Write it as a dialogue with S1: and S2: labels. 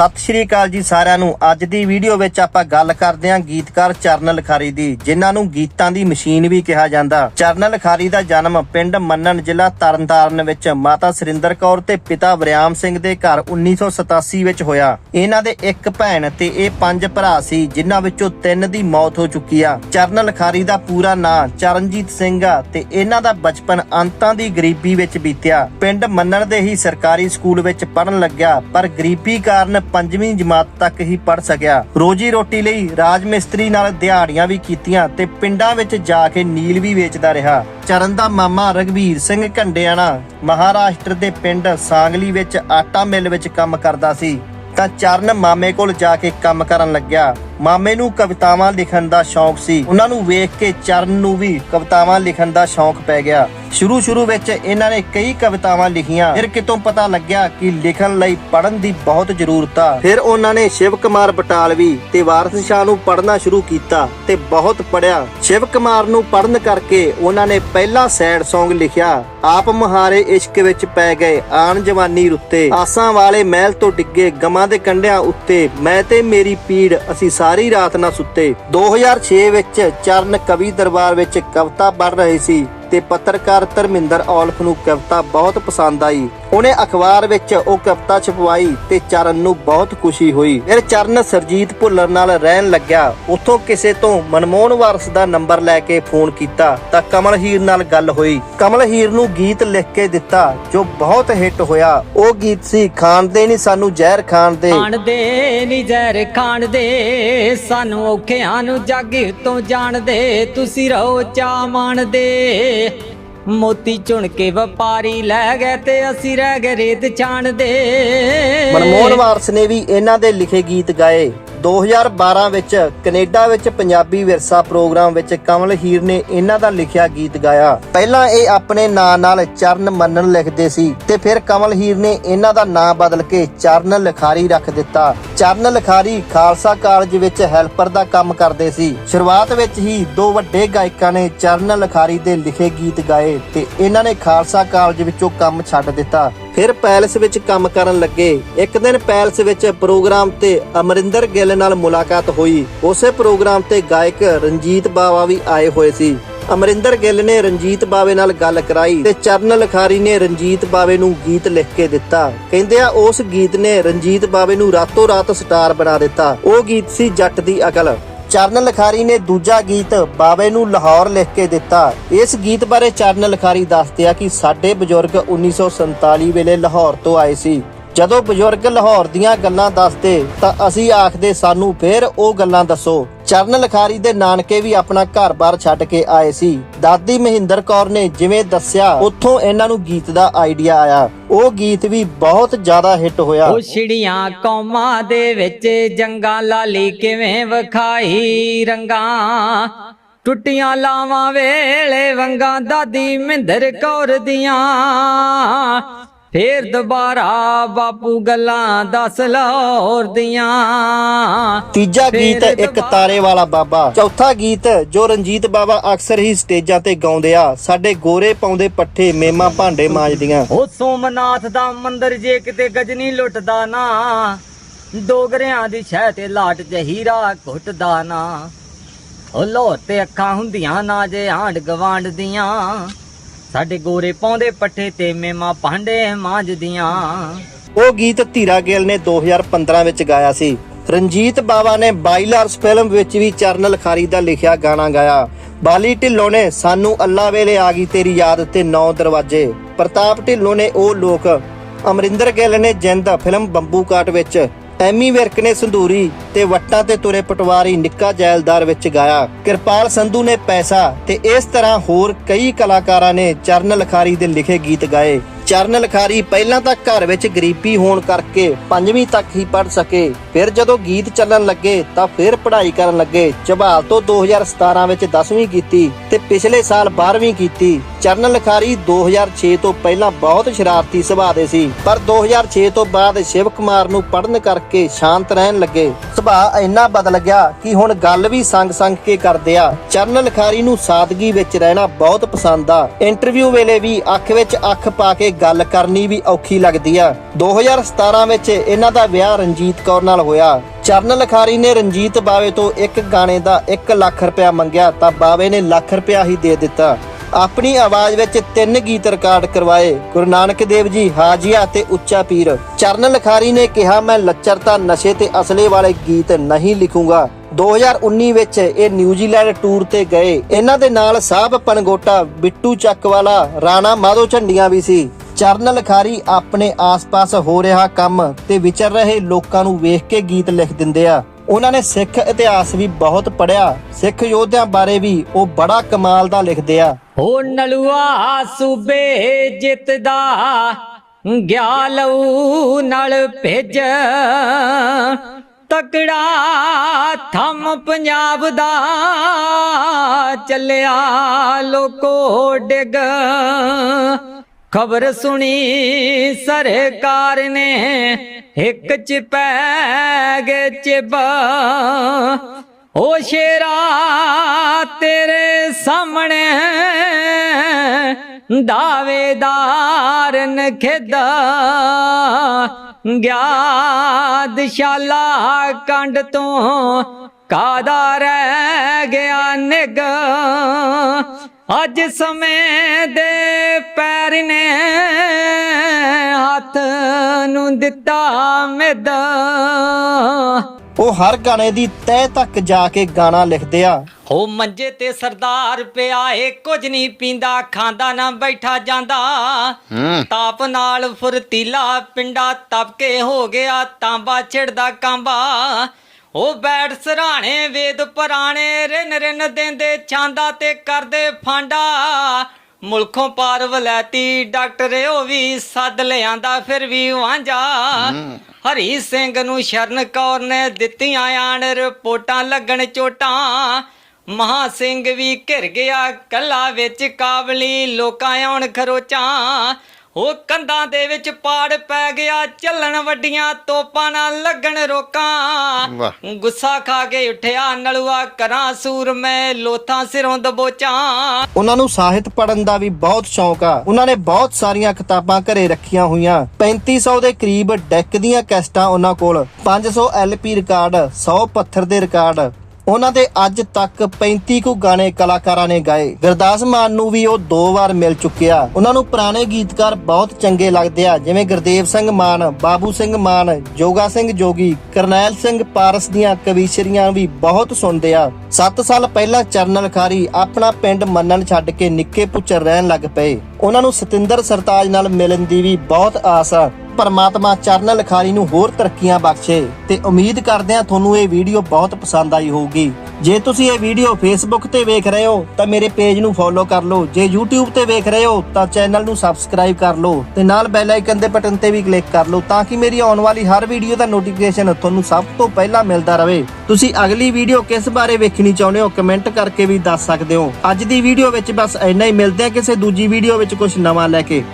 S1: ਸਤਿ ਸ਼੍ਰੀ ਅਕਾਲ ਜੀ ਸਾਰਿਆਂ ਨੂੰ। ਅੱਜ ਦੀ ਵੀਡੀਓ ਵਿੱਚ ਆਪਾਂ ਗੱਲ ਕਰਦੇ ਹਾਂ ਗੀਤਕਾਰ ਚਰਨ ਲਖਾਰੀ ਦੀ, ਜਿਨ੍ਹਾਂ ਨੂੰ ਗੀਤਾਂ ਦੀ ਮਸ਼ੀਨ ਵੀ ਕਿਹਾ ਜਾਂਦਾ। ਚਰਨ ਲਖਾਰੀ ਦਾ ਜਨਮ ਪਿੰਡ ਮੰਨਣ ਜ਼ਿਲ੍ਹਾ ਤਰਨਤਾਰਨ ਵਿੱਚ ਮਾਤਾ ਸਰਿੰਦਰ ਕੌਰ ਤੇ ਪਿਤਾ ਵਰਿਆਮ ਸਿੰਘ ਦੇ ਘਰ 1987 ਵਿੱਚ ਹੋਇਆ। ਇਹਨਾਂ ਦੇ ਇੱਕ ਭੈਣ ਤੇ ਇਹ ਪੰਜ ਭਰਾ ਸੀ, ਜਿਨ੍ਹਾਂ ਵਿੱਚੋਂ ਤਿੰਨ ਦੀ ਮੌਤ ਹੋ ਚੁੱਕੀ ਆ। ਚਰਨ ਲਖਾਰੀ ਦਾ ਪੂਰਾ ਨਾਂ ਚਰਨਜੀਤ ਸਿੰਘ ਆ ਤੇ ਇਹਨਾਂ ਦਾ ਬਚਪਨ ਅੰਤਾਂ ਦੀ ਗਰੀਬੀ ਵਿੱਚ ਬੀਤਿਆ। ਪਿੰਡ ਮੰਨਣ ਦੇ ਹੀ ਸਰਕਾਰੀ ਸਕੂਲ ਵਿੱਚ ਪੜਨ ਲੱਗਿਆ, ਪਰ ਗਰੀਬੀ ਕਾਰਨ ਪੰਜਵੀਂ ਜਮਾਤ ਤੱਕ ਹੀ ਪੜ ਸਕਿਆ। ਰੋਜੀ ਰੋਟੀ ਲਈ ਰਾਜ ਮਿਸਤਰੀ ਨਾਲ ਦਿਹਾੜੀਆਂ ਵੀ ਕੀਤੀਆਂ ਤੇ ਪਿੰਡਾਂ ਵਿੱਚ ਜਾ ਕੇ ਨੀਲ ਵੀ ਵੇਚਦਾ ਰਿਹਾ। ਚਰਨ ਦਾ ਮਾਮਾ ਰਗਵੀਰ ਸਿੰਘ ਘੰਡਿਆਣਾ ਮਹਾਰਾਸ਼ਟਰ ਦੇ ਪਿੰਡ ਸਾਂਗਲੀ ਵਿੱਚ ਆਟਾ ਮਿੱਲ ਵਿੱਚ ਕੰਮ ਕਰਦਾ ਸੀ। ਤਾਂ ਚਰਨ ਮਾਮੇ ਕੋਲ ਜਾ ਕੇ ਕੰਮ ਕਰਨ ਲੱਗਿਆ। ਮਾਮੇ ਨੂੰ ਕਵਿਤਾਵਾਂ ਲਿਖਣ ਦਾ ਸ਼ੌਂਕ ਸੀ। ਉਹਨਾਂ ਨੂੰ ਵੇਖ ਕੇ ਚਰਨ ਨੂੰ ਵੀ ਕਵਿਤਾਵਾਂ ਲਿਖਣ ਦਾ ਸ਼ੌਂਕ ਪੈ ਗਿਆ। ਸ਼ੁਰੂ ਸ਼ੁਰੂ ਵਿੱਚ ਇਹਨਾਂ ਨੇ ਕਈ ਕਵਿਤਾਵਾਂ ਲਿਖੀਆਂ। ਫਿਰ ਕਿਤੋਂ ਪਤਾ ਲੱਗਿਆ ਕਿ ਲਿਖਣ ਲਈ ਪੜ੍ਹਨ ਦੀ ਬਹੁਤ ਜ਼ਰੂਰਤ ਆ। ਫਿਰ ਉਹਨਾਂ ਨੇ ਸ਼ਿਵ ਕੁਮਾਰ ਬਟਾਲਵੀ ਤੇ ਵਾਰਸ ਸ਼ਾਹ ਨੂੰ ਪੜ੍ਹਨਾ ਸ਼ੁਰੂ ਕੀਤਾ ਤੇ ਬਹੁਤ ਪੜਿਆ ਸ਼ਿਵ ਕੁਮਾਰ ਨੂੰ ਪੜਨ ਕਰਕੇ ਉਹਨਾਂ ਨੇ ਪਹਿਲਾ ਸੈਡ Song ਲਿਖਿਆ, ਆਪ ਮੁਹਾਰੇ ਇਸ਼ਕ ਵਿੱਚ ਪੈ ਗਏ ਆਣ ਜਵਾਨੀ ਰੁੱਤੇ। ਆਸਾਂ ਵਾਲੇ ਮਹਿਲ ਤੋਂ ਡਿੱਗੇ ਗਮਾਂ ਦੇ ਕੰਢਿਆਂ ਉੱਤੇ ਮੈਂ ਤੇ ਮੇਰੀ ਪੀੜ ਅਸੀਂ ਸਾਰੀ ਰਾਤ ਨਾ ਸੁੱਤੇ। 2006 ਵਿੱਚ ਚਰਨ ਕਵੀ ਦਰਬਾਰ ਵਿੱਚ ਕਵਿਤਾ ਪੜ੍ਹ ਰਹੇ ਸੀ ਤੇ ਪੱਤਰਕਾਰ ਧਰਮਿੰਦਰ ਔਲਖ ਨੂੰ ਕਵਿਤਾ ਬਹੁਤ ਪਸੰਦ ਆਈ। ਉਹਨੇ ਅਖਬਾਰ ਵਿੱਚ ਉਹ ਕਵਿਤਾ ਛਪਵਾਈ ਤੇ ਚਰਨ ਨੂੰ ਬਹੁਤ ਖੁਸ਼ੀ ਹੋਈ। ਫਿਰ ਚਰਨ ਸਰਜੀਤ ਭੁੱਲਰ ਨਾਲ ਰਹਿਣ ਲੱਗਿਆ। ਉੱਥੋਂ ਕਿਸੇ ਤੋਂ ਮਨਮੋਹਨ ਵਾਰਸ ਦਾ ਨੰਬਰ ਲੈ ਕੇ ਫੋਨ ਕੀਤਾ ਤਾਂ ਕਮਲ ਹੀਰ ਨਾਲ ਗੱਲ ਹੋਈ। ਕਮਲ ਹੀਰ ਨੂੰ ਗੀਤ ਲਿਖ ਕੇ ਦਿੱਤਾ, ਜੋ ਬਹੁਤ ਹਿੱਟ ਹੋਇਆ। ਉਹ ਗੀਤ ਸੀ, ਖਾਣ ਦੇ ਨਹੀਂ ਸਾਨੂੰ ਜ਼ਹਿਰ, ਖਾਣ ਦੇ।
S2: ਖਾਣ ਨੀ ਜ਼ਹਿਰ, ਖਾਣ ਦੇ। ਸਾਨੂੰ ਔਖਿਆਂ ਨੂੰ ਜੱਗ ਤੋਂ ਜਾਣਦੇ ਤੁਸੀਂ ਰਹੋ ਚਾ ਮਾਣਦੇ ਮੋਤੀ ਚੁਣ ਕੇ ਵਪਾਰੀ ਲੈ ਗਏ ਤੇ ਅਸੀਂ ਰਹਿ ਗਏ ਰੇਤ ਛਾਣਦੇ।
S1: ਮਨਮੋਹਨ ਵਾਰਸ ਨੇ ਵੀ ਇਹਨਾਂ ਦੇ ਲਿਖੇ ਗੀਤ ਗਾਏ। 2012 ਵਿੱਚ ਕੈਨੇਡਾ ਵਿੱਚ ਪੰਜਾਬੀ ਵਿਰਸਾ ਪ੍ਰੋਗਰਾਮ ਵਿੱਚ ਕਮਲ ਹੀਰ ਨੇ ਇਹਨਾਂ ਦਾ ਲਿਖਿਆ ਗੀਤ ਗਾਇਆ। ਪਹਿਲਾਂ ਇਹ ਆਪਣੇ ਨਾਂ ਨਾਲ ਚਰਨ ਮੰਨਣ ਲਿਖਦੇ ਸੀ ਤੇ ਫਿਰ ਕਮਲ ਹੀਰ ਨੇ ਇਹਨਾਂ ਦਾ ਨਾਂ ਬਦਲ ਕੇ ਚਰਨ ਲਿਖਾਰੀ ਰੱਖ ਦਿੱਤਾ। ਚਰਨ ਲਿਖਾਰੀ ਖਾਲਸਾ ਕਾਲਜ ਵਿੱਚ ਹੈਲਪਰ ਦਾ ਕੰਮ ਕਰਦੇ ਸੀ। ਸ਼ੁਰੂਆਤ ਵਿੱਚ ਹੀ ਦੋ ਵੱਡੇ ਗਾਇਕਾਂ ਨੇ ਚਰਨ ਲਿਖਾਰੀ ਦੇ ਲਿਖੇ ਗੀਤ ਗਾਏ ਤੇ ਇਹਨਾਂ ਨੇ ਖਾਲਸਾ ਕਾਲਜ ਵਿੱਚੋਂ ਕੰਮ ਛੱਡ ਦਿੱਤਾ। ਫਿਰ ਪੈਲਸ ਵਿੱਚ ਕੰਮ ਕਰਨ ਲੱਗੇ। ਇੱਕ ਦਿਨ ਪੈਲਸ ਵਿੱਚ ਪ੍ਰੋਗਰਾਮ ਤੇ ਅਮਰਿੰਦਰ ਗਿੱਲ ਨਾਲ ਮੁਲਾਕਾਤ ਹੋਈ। ਉਸੇ ਪ੍ਰੋਗਰਾਮ ਤੇ ਗਾਇਕ ਰਣਜੀਤ ਬਾਵਾ ਵੀ ਆਏ ਹੋਏ ਸੀ। ਅਮਰਿੰਦਰ ਗਿੱਲ ਨੇ ਰਣਜੀਤ ਬਾਵੇ ਨਾਲ ਗੱਲ ਕਰਾਈ ਤੇ ਚਰਨ ਲਖਾਰੀ ਨੇ ਰਣਜੀਤ ਬਾਵੇ ਨੂੰ ਗੀਤ ਲਿਖ ਕੇ ਦਿੱਤਾ। ਕਹਿੰਦੇ ਆ, ਉਸ ਗੀਤ ਨੇ ਰਣਜੀਤ ਬਾਵੇ ਨੂੰ ਰਾਤੋਂ ਰਾਤ ਸਟਾਰ ਬਣਾ ਦਿੱਤਾ। ਉਹ ਗੀਤ ਸੀ ਜੱਟ ਦੀ ਅਕਲ। ਚਰਨ ਲਖਾਰੀ ਨੇ ਦੂਜਾ ਗੀਤ ਬਾਬੇ ਨੂੰ ਲਾਹੌਰ ਲਿਖ ਕੇ ਦਿੱਤਾ। ਇਸ ਗੀਤ ਬਾਰੇ ਚਰਨ ਲਖਾਰੀ ਦੱਸਦੇ ਆ ਕਿ ਸਾਡੇ ਬਜ਼ੁਰਗ 1947 ਵੇਲੇ ਲਾਹੌਰ ਤੋਂ ਆਏ ਸੀ। ਜਦੋਂ ਬਜ਼ੁਰਗ ਲਾਹੌਰ ਦੀਆਂ ਗੱਲਾਂ ਦੱਸਦੇ ਤਾਂ ਅਸੀਂ ਆਖਦੇ, ਸਾਨੂੰ ਫੇਰ ਉਹ ਗੱਲਾਂ ਦੱਸੋ। ਚਰਨ ਲਖਾਰੀ ਦੇ ਨਾਨਕੇ ਵੀ ਆਪਣਾ ਘਰ-ਬਾਰ ਛੱਡ ਕੇ ਆਏ ਸੀ। ਦਾਦੀ ਮਹਿੰਦਰ ਕੌਰ ਨੇ ਜਿਵੇਂ ਦੱਸਿਆ, ਉੱਥੋਂ ਇਹਨਾਂ ਨੂੰ ਗੀਤ ਦਾ ਆਈਡੀਆ ਆਇਆ। ਉਹ ਗੀਤ ਵੀ ਬਹੁਤ ਜ਼ਿਆਦਾ ਹਿੱਟ ਹੋਇਆ।
S2: ਉਹ ਛਿੜੀਆਂ ਕੌਮਾਂ ਦੇ ਵਿੱਚ ਜੰਗਾਂ ਲਾਲੀ ਕਿਵੇਂ ਵਖਾਈ ਰੰਗਾਂ। ਟੁੱਟੀਆਂ ਲਾਵਾਂ ਵੇਲੇ ਵੰਗਾਂ ਦਾਦੀ ਮਹਿੰਦਰ ਕੌਰ ਦੀਆਂ। ਫੇਰ ਦੁਬਾਰਾ ਬਾਪੂ ਗੱਲਾਂ ਦੱਸ ਲਾਹੌਰ ਦੀਆਂ।
S1: ਤੀਜਾ ਗੀਤ ਇੱਕ ਤਾਰੇ ਵਾਲਾ ਬਾਬਾ। ਚੌਥਾ ਗੀਤ ਜੋ ਰਣਜੀਤ ਬਾਬਾ ਅਕਸਰ ਹੀ ਸਟੇਜਾਂ ਤੇ ਗਾਉਂਦੇ ਆ। ਸਾਡੇ ਗੋਰੇ ਪਾਉਂਦੇ ਪੱਠੇ ਮੇਮਾ ਭਾਂਡੇ ਮਾਂਜਦੀਆਂ।
S2: ਉਹ ਸੋਮਨਾਥ ਦਾ ਮੰਦਰ ਜੇ ਕਿਤੇ ਗਜਨੀ ਲੁੱਟਦਾ ਨਾ। ਡੋਗਰਿਆਂ ਦੀ ਛੈ ਤੇ ਲਾਟ ਚ ਹੀਰਾ ਘੁੱਟਦਾ ਨਾ। ਉਹ ਲੋਰ ਤੇ ਅੱਖਾਂ ਹੁੰਦੀਆਂ ਨਾ ਜੇ ਆਂਡ ਗਵਾਂਡ ਦੀਆਂ। ਸਾਡੇ ਗੋਰੇ ਪਾਉਂਦੇ ਪੱਠੇ ਤੇ ਮੇਮਾ ਭਾਂਡੇ ਮਾਂਜਦੀਆਂ।
S1: ਉਹ ਗੀਤ ਧੀਰਾ ਗਿੱਲ ਨੇ 2015 ਵਿੱਚ ਗਾਇਆ ਸੀ। ਰਣਜੀਤ ਬਾਵਾ ਨੇ ਬਾਈਲਰਸ ਫਿਲਮ ਵਿੱਚ ਵੀ ਚਰਨ ਲਖਾਰੀ ਦਾ ਲਿਖਿਆ ਗਾਣਾ ਗਾਇਆ। ਬਾਲੀ ਢਿੱਲੋਂ ਨੇ ਸਾਨੂੰ ਅੱਲਾ ਵੇਲੇ ਆ ਗਈ ਤੇਰੀ ਯਾਦ ਤੇ ਨੌ ਦਰਵਾਜ਼ੇ। ਪ੍ਰਤਾਪ ਢਿੱਲੋਂ ਨੇ ਉਹ ਲੋਕ। ਅਮਰਿੰਦਰ ਗਿੱਲ ਨੇ ਜਿੰਦ ਫਿਲਮ ਬੰਬੂ ਕਾਟ ਵਿੱਚ। ਐਮੀ ਵਿਰਕ ਨੇ ਸੰਧੂਰੀ ਤੇ ਵੱਟਾਂ ਤੇ ਤੁਰੇ ਪਟਵਾਰੀ ਨਿੱਕਾ ਜੈਲਦਾਰ ਵਿੱਚ ਗਾਇਆ। ਕਿਰਪਾਲ ਸੰਧੂ ਨੇ ਪੈਸਾ ਤੇ ਇਸ ਤਰ੍ਹਾਂ ਹੋਰ ਕਈ ਕਲਾਕਾਰਾਂ ਨੇ ਚਰਨ ਲਖਾਰੀ ਦੇ ਲਿਖੇ ਗੀਤ ਗਾਏ। ਚਰਨ ਲਖਾਰੀ ਪਹਿਲਾਂ ਤਾਂ ਘਰ ਵਿੱਚ ਗਰੀਬੀ ਹੋਣ ਕਰਕੇ ਪੰਜਵੀਂ ਤੱਕ ਹੀ ਪੜ੍ਹ ਸਕੇ। ਫਿਰ ਜਦੋਂ ਗੀਤ ਚੱਲਣ ਲੱਗੇ ਤਾਂ ਫਿਰ ਪੜ੍ਹਾਈ ਕਰਨ ਲੱਗੇ। ਝਬਾਲ ਤੋਂ 2017 ਵਿੱਚ 10ਵੀਂ ਕੀਤੀ ਤੇ ਪਿਛਲੇ ਸਾਲ 12ਵੀਂ ਕੀਤੀ। ਚਰਨ ਲਖਾਰੀ 2006 ਤੋਂ ਪਹਿਲਾਂ ਬਹੁਤ ਸ਼ਰਾਰਤੀ ਸੁਭਾਅ ਦੇ ਸੀ, ਪਰ 2006 ਤੋਂ ਬਾਅਦ ਸ਼ਿਵ ਕੁਮਾਰ ਨੂੰ ਪੜਨ ਕਰਕੇ ਸ਼ਾਂਤ ਰਹਿਣ ਲੱਗੇ। ਸੁਭਾਅ ਇੰਨਾ ਬਦਲ ਗਿਆ ਕਿ ਹੁਣ ਗੱਲ ਵੀ ਸੰਗ-ਸੰਗ ਕੇ ਕਰਦੇ ਆ। ਚਰਨ ਲਖਾਰੀ ਨੂੰ ਸਾਦਗੀ ਵਿੱਚ ਰਹਿਣਾ ਬਹੁਤ ਪਸੰਦ ਆ। ਇੰਟਰਵਿਊ ਵੇਲੇ ਵੀ ਅੱਖ ਵਿੱਚ ਅੱਖ ਪਾ ਕੇ ਗੱਲ ਕਰਨੀ ਵੀ ਔਖੀ ਲੱਗਦੀ ਆ। 2017 ਵਿੱਚ ਇਹਨਾਂ ਦਾ ਵਿਆਹ ਰਣਜੀਤ ਕੌਰ ਨਾਲ ਹੋਇਆ। ਚਰਨ ਲਖਾਰੀ ਨੇ ਰਣਜੀਤ ਬਾਵੇ ਤੋਂ ਇੱਕ ਗਾਣੇ ਦਾ 1 ਲੱਖ ਰੁਪਇਆ ਮੰਗਿਆ ਤਾਂ ਬਾਵੇ ਨੇ ਲੱਖ ਰੁਪਇਆ ਹੀ ਦੇ ਦਿੱਤਾ। ਆਪਣੀ ਆਵਾਜ਼ ਵਿੱਚ ਤਿੰਨ ਗੀਤ ਰਿਕਾਰਡ ਕਰਵਾਏ। ਗੁਰੂ ਨਾਨਕ ਦੇਵ ਜੀ, ਹਾਜੀਆ ਤੇ ਉੱਚਾ ਪੀਰ। ਚਰਨ ਲਖਾਰੀ ਨੇ ਕਿਹਾ, ਮੈਂ ਲੱਚਰਤਾ ਨਸ਼ੇ ਤੇ ਅਸਲੇ ਵਾਲੇ ਗੀਤ ਨਹੀਂ ਲਿਖੂੰਗਾ। 2019 ਵਿੱਚ ਇਹ ਨਿਊਜ਼ੀਲੈਂਡ ਟੂਰ ਤੇ ਗਏ। ਇਹਨਾਂ ਦੇ ਨਾਲ ਸਾਹਿਬ ਪਨਗੋਟਾ ਬਿੱਟੂ ਚੱਕਵਾਲਾ, ਰਾਣਾ ਮਾਧੋ ਝੰਡੀਆਂ ਵੀ ਸੀ। ਚਰਨ ਲਖਾਰੀ ਆਪਣੇ ਆਸ-ਪਾਸ ਹੋ ਰਿਹਾ ਕੰਮ ਤੇ ਵਿਚਰ ਰਹੇ ਲੋਕਾਂ ਨੂੰ ਵੇਖ ਕੇ ਗੀਤ ਲਿਖ ਦਿੰਦੇ ਆ। ਉਹਨਾਂ ਨੇ ਸਿੱਖ ਇਤਿਹਾਸ ਵੀ ਬਹੁਤ ਪੜ੍ਹਿਆ। ਸਿੱਖ ਯੋਧਿਆਂ ਬਾਰੇ ਵੀ ਉਹ ਬੜਾ ਕਮਾਲ ਦਾ ਲਿਖਦੇ ਆ।
S2: ਹੋ ਨਲੂਆ ਸੂਬੇ ਜਿੱਤਦਾ ਗਿਆ ਲਊ ਨਾਲ ਭਿੱਜ। ਤਕੜਾ ਥੰਮ ਪੰਜਾਬ ਦਾ ਚੱਲਿਆ, ਲੋਕੋ ਡਿੱਗ। ਖਬਰ ਸੁਣੀ ਸਰਕਾਰ ਨੇ ਇੱਕ ਚ ਪੈ ਗਏ ਚਿਬਾ ਓ ਸ਼ੇਰਾ ਤੇਰੇ ਸਾਹਮਣੇ ਦਾਵੇਦਾਰ ਨਖੇਦਾ। ਗਿਆ ਕੰਡ ਤੋਂ ਕਾਦਾ ਰਹਿ ਗਿਆ ਨਿਗ ਅੱਜ ਸਮੇਂ ਦੇ ਪੈਰ ਨੇ ਹੱਥ ਨੂੰ ਦਿੱਤਾ ਮਿੱਦਾ
S1: ਉਹ ਹਰ ਗਾਣੇ ਦੀ ਤਹਿ ਤੱਕ ਜਾ ਕੇ ਗਾਣਾ ਲਿਖਦੇ ਆ।
S2: ਹੋ ਮੰਜੇ ਤੇ ਸਰਦਾਰ ਪਿਆ ਏ ਕੁਝ ਨਹੀਂ ਪੀਂਦਾ ਖਾਂਦਾ ਨਾ ਬੈਠਾ ਜਾਂਦਾ। ਤਾਪ ਨਾਲ ਫੁਰਤੀਲਾ ਪਿੰਡਾ ਤਪ ਕੇ ਹੋ ਗਿਆ ਤਾਂਬਾ ਛਿੜਦਾ ਕਾਂਬਾ। ਉਹ ਬੈਠ ਸਰਾਣੇ ਵੇਦ ਪੁਰਾਣੇ ਰਿਨ ਰਿਨ ਦਿੰਦੇ ਛਾਂਦਾ ਤੇ ਕਰਦੇ ਫਾਂਡਾ। ਮੁਲਖੋਂ ਪਾਰ ਵਲੈਤੀ ਡਾਕਟਰ ਉਹ ਵੀ ਸੱਦ ਲਿਆਂਦਾ ਫਿਰ ਵੀ ਵਾਂਝਾ। ਹਰੀ ਸਿੰਘ ਨੂੰ ਸ਼ਰਨ ਕੌਰ ਨੇ ਦਿੱਤੀਆਂ ਆਣ ਰਿਪੋਰਟਾਂ ਲੱਗਣ ਚੋਟਾਂ। ਮਹਾ ਸਿੰਘ ਵੀ ਘਿਰ ਗਿਆ ਕੱਲਾ ਵਿੱਚ ਕਾਬਲੀ ਲੋਕਾਂ ਆਉਣ ਖਰੋਚਾਂ। ਉਹ ਕੰਧਾਂ ਦੇ ਵਿੱਚ ਪਾੜ ਪੈ ਗਿਆ ਚੱਲਣ ਵੱਡੀਆਂ ਤੋਪਾਂ ਨਾਲ ਲੱਗਣ ਰੋਕਾਂ। ਗੁੱਸਾ ਖਾ ਕੇ ਉੱਠਿਆ ਨਲੂਆ ਕਰਾਂ ਸੂਰ ਮੈਂ ਲੋਥਾਂ ਸਿਰੋਂ ਦਬੋਚਾਂ।
S1: ਉਹਨਾਂ ਨੂੰ ਸਾਹਿਤ ਪੜ੍ਹਨ ਦਾ ਵੀ ਬਹੁਤ ਸ਼ੌਂਕ ਆ। ਉਹਨਾਂ ਨੇ ਬਹੁਤ ਸਾਰੀਆਂ ਕਿਤਾਬਾਂ ਘਰੇ ਰੱਖੀਆਂ ਹੋਈਆਂ। 3500 ਦੇ ਕਰੀਬ ਡੈਕ ਦੀਆਂ ਕੈਸਟਾਂ ਉਹਨਾਂ ਕੋਲ। 500 ਐਲਪੀ ਰਿਕਾਰਡ 100 ਪੱਥਰ ਦੇ ਰਿਕਾਰਡ। ਉਹਨਾਂ ਦੇ ਅੱਜ ਤੱਕ 35 ਕੁ ਗਾਣੇ ਕਲਾਕਾਰਾਂ ਨੇ ਗਾਏ। ਗੁਰਦਾਸ ਮਾਨ ਨੂੰ ਵੀ ਉਹ ਦੋ ਵਾਰ ਮਿਲ ਚੁੱਕਿਆ। ਉਹਨਾਂ ਨੂੰ ਪੁਰਾਣੇ ਗੀਤਕਾਰ ਬਹੁਤ ਚੰਗੇ ਲੱਗਦੇ ਆ, ਜਿਵੇਂ ਗੁਰਦੇਵ ਸਿੰਘ ਮਾਨ, ਬਾਬੂ ਸਿੰਘ ਮਾਨ, ਜੋਗਾ ਸਿੰਘ ਜੋਗੀ, ਕਰਨੈਲ ਸਿੰਘ ਪਾਰਸ ਦੀਆਂ ਕਵੀਸ਼ਰੀਆਂ ਵੀ ਬਹੁਤ ਸੁਣਦੇ ਆ। 7 ਸਾਲ ਪਹਿਲਾਂ ਚਰਨਲ ਖਾਰੀ ਆਪਣਾ ਪਿੰਡ ਮੰਨਣ ਛੱਡ ਕੇ ਨਿੱਕੇ ਪੁੱਚਰ ਰਹਿਣ ਲੱਗ ਪਏ। ਉਹਨਾਂ ਨੂੰ ਸਤਿੰਦਰ ਸਰਤਾਜ ਨਾਲ ਮਿਲਣ ਦੀ ਵੀ ਬਹੁਤ ਆਸ ਆ। ਪਰਮਾਤਮਾ ਚਰਨ ਲਖਾਰੀ ਨੂੰ ਹੋਰ ਤਰੱਕੀਆਂ ਬਖਸ਼ੇ ਤੇ ਉਮੀਦ ਕਰਦੇ ਹਾਂ ਤੁਹਾਨੂੰ ਇਹ ਵੀਡੀਓ ਬਹੁਤ ਪਸੰਦ ਆਈ ਹੋਊਗੀ। ਜੇ ਤੁਸੀਂ ਇਹ ਵੀਡੀਓ ਫੇਸਬੁੱਕ ਤੇ ਵੇਖ ਰਹੇ ਹੋ, ਤਾਂ ਮੇਰੇ ਪੇਜ ਨੂੰ ਫੋਲੋ ਕਰ ਲਓ। ਜੇ YouTube ਤੇ ਵੇਖ ਰਹੇ ਹੋ, ਤਾਂ ਚੈਨਲ ਨੂੰ ਸਬਸਕ੍ਰਾਈਬ ਕਰ ਲਓ ਤੇ ਨਾਲ ਬੈਲ ਆਈਕਨ ਦੇ ਬਟਨ ਤੇ ਵੀ ਕਲਿੱਕ ਕਰ ਲਓ ਤਾਂ ਕਿ ਮੇਰੀ ਆਉਣ ਵਾਲੀ ਹਰ ਵੀਡੀਓ ਦਾ ਨੋਟੀਫਿਕੇਸ਼ਨ ਤੁਹਾਨੂੰ ਸਭ ਤੋਂ ਪਹਿਲਾਂ ਮਿਲਦਾ ਰਹੇ। ਤੁਸੀਂ ਅਗਲੀ ਵੀਡੀਓ ਕਿਸ ਬਾਰੇ ਵੇਖਣੀ ਚਾਹੁੰਦੇ ਹੋ ਕਮੈਂਟ ਕਰਕੇ ਵੀ ਦੱਸ ਸਕਦੇ ਹੋ। ਅੱਜ ਦੀ ਵੀਡੀਓ ਵਿੱਚ ਬਸ ਇੰਨਾ ਹੀ। ਮਿਲਦੇ ਹਾਂ ਕਿਸੇ ਦੂਜੀ ਵੀਡੀਓ ਵਿੱਚ ਕੁਝ ਨਵਾਂ ਲੈ ਕੇ।